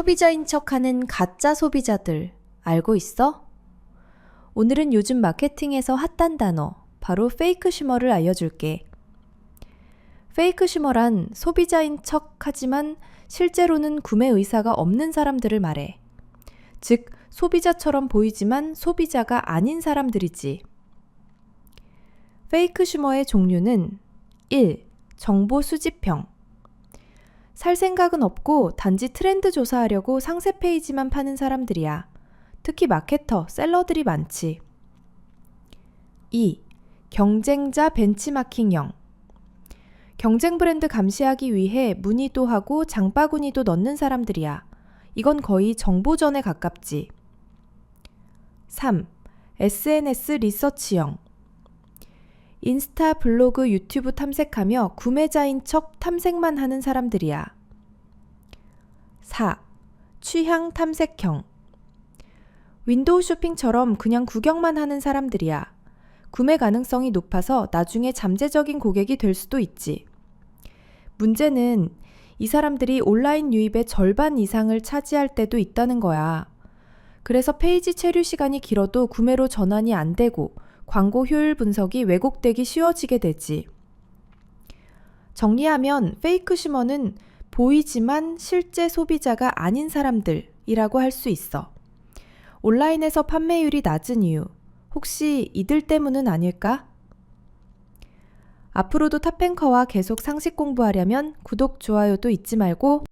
소비자인 척하는 가짜 소비자들 알고 있어? 오늘은 요즘 마케팅에서 핫한 단어 바로 페이크 쉬머를 알려줄게. 페이크 쉬머란 소비자인 척 하지만 실제로는 구매 의사가 없는 사람들을 말해. 즉, 소비자처럼 보이지만 소비자가 아닌 사람들이지. 페이크 쉬머의 종류는 1. 정보 수집형. 살 생각은 없고 단지 트렌드 조사하려고 상세 페이지만 파는 사람들이야. 특히 마케터, 셀러들이 많지. 2. 경쟁자 벤치마킹형. 경쟁 브랜드 감시하기 위해 문의도 하고 장바구니도 넣는 사람들이야. 이건 거의 정보전에 가깝지. 3. SNS 리서치형. 인스타, 블로그, 유튜브 탐색하며 구매자인 척 탐색만 하는 사람들이야. 4. 취향 탐색형. 윈도우 쇼핑처럼 그냥 구경만 하는 사람들이야. 구매 가능성이 높아서 나중에 잠재적인 고객이 될 수도 있지. 문제는 이 사람들이 온라인 유입의 절반 이상을 차지할 때도 있다는 거야. 그래서 페이지 체류 시간이 길어도 구매로 전환이 안 되고 광고 효율 분석이 왜곡되기 쉬워지게 되지. 정리하면 페이크 쉬머는 보이지만 실제 소비자가 아닌 사람들이라고 할 수 있어. 온라인에서 판매율이 낮은 이유, 혹시 이들 때문은 아닐까? 앞으로도 탑앵커와 계속 상식 공부하려면 구독, 좋아요도 잊지 말고